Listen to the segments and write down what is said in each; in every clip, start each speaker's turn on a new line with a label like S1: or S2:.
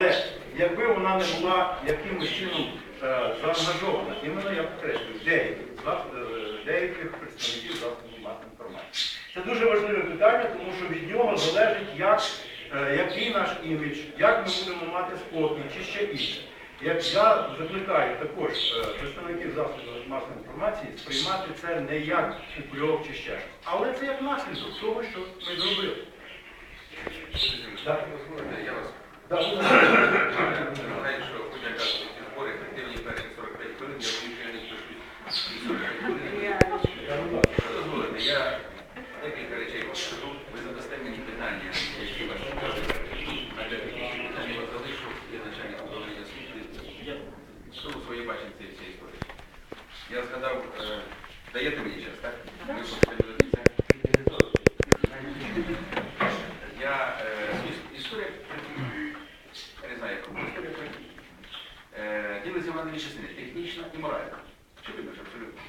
S1: Але якби вона не була якимось чином е, заангажована, іменно я підкреслюю, деяких, е, деяких представників засобів масової інформації. Це дуже важливе питання, тому що від нього залежить, як, е, який наш імідж, як ми будемо мати спокій чи ще інше. Як я закликаю також представників засобів масової інформації сприймати це не як упрек чи ще але це як
S2: бачення цієї всієї історії. Я згадав, е, даєте мені час, так? Ви послухайте до кінця. Я, е, іс- історія, я не знаю, як вона, історія е, ділиться вона на дві частини, технічна і моральна. Очевидно ж, абсолютно.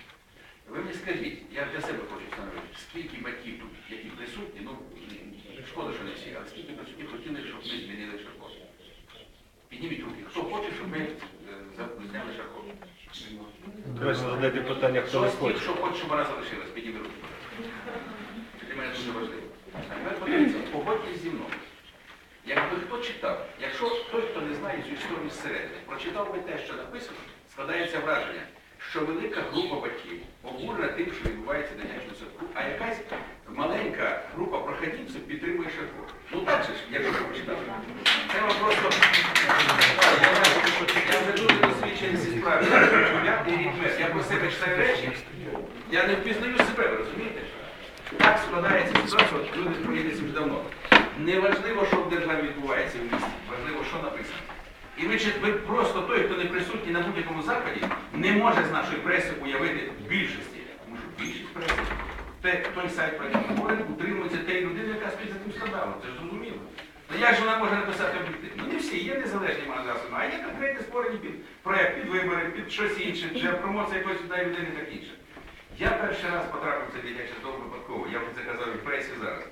S2: Ви мені скажіть, я для себе хочу встановити, скільки батьків тут, які присутні, ну, шкода, що не всі, але скільки присутні хотіли, щоб ми змінили Шарков. Підніміть руки. Хто хоче, щоб ми е, за- зняли Шарков?
S3: Давайте задайте питання, хто не хоче.
S2: що хоче, щоб вона залишилась, підійми руки. Це для мене дуже важливо. А тепер подивіться, погодьтесь зі мною. Якби хто читав, якщо той, хто не знає цю історію зсередини, прочитав би те, що написано, складається враження, що велика група батьків обурена тим, що відбувається в дитячому садку, а якась маленька група проходівців підтримує Шарко. Ну так же ж, якщо ви прочитали. Це вам просто... Я знаю, Я вже дуже досвідчений в цій справі. Я і рік. Я про себе читаю речі. Я не впізнаю себе, ви розумієте? Так складається ситуація, от люди проїдеться вже давно. Неважливо, що в державі відбувається в місті, важливо, що написано. І ви, ви просто той, хто не присутній на будь-якому заході, не може з нашої преси уявити більшості. Тому що більшість преси, те, той сайт, про який ми говоримо, утримується тієї людини, яка стоїть за тим скандалом. Це ж зрозуміло. Ну як же вона може написати об'єктивно? Всі, є незалежні магазини, а є конкретні створені під проект, під вибори, під щось інше, для промоції якоїсь однієї людини так інше. Я перший раз потрапив це дитяче садок випадково, я вже це казав і в пресі зараз.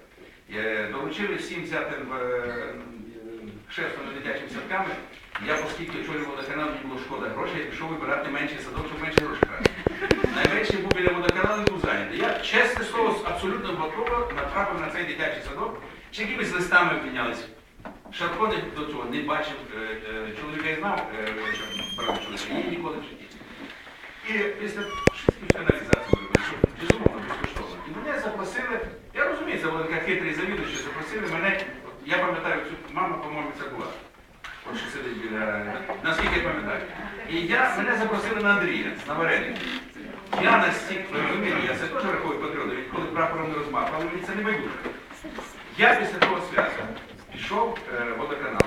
S2: Е, Долучили всім взяти в е, дитячими садками. Я, оскільки очолював водоканал, мені було шкода грошей, я пішов вибирати менший садок, щоб менше грошей брати. Найменший був біля водоканалу і був зайнятий. Я, чесне слово, абсолютно випадково натрапив на цей дитячий садок, чи якимись листами піднялися. Шарко до цього не бачив, е, е, чоловіка я знав, е, чоловіка, її ніколи в житті. І після каналізації що безумовно безкоштовно. І мене запросили, я розумію, це була така хитрий завідуючий, запросили мене, я пам'ятаю, цю мама, по-моєму, це була. От що сидить біля, наскільки я пам'ятаю. І я, мене запросили на Андрія, на вареники. Я настільки, ви розумієте, я це теж рахую патріотом, коли прапором не розмахували, мені це не байдуже. Я після того свята пішов е, в водоканал.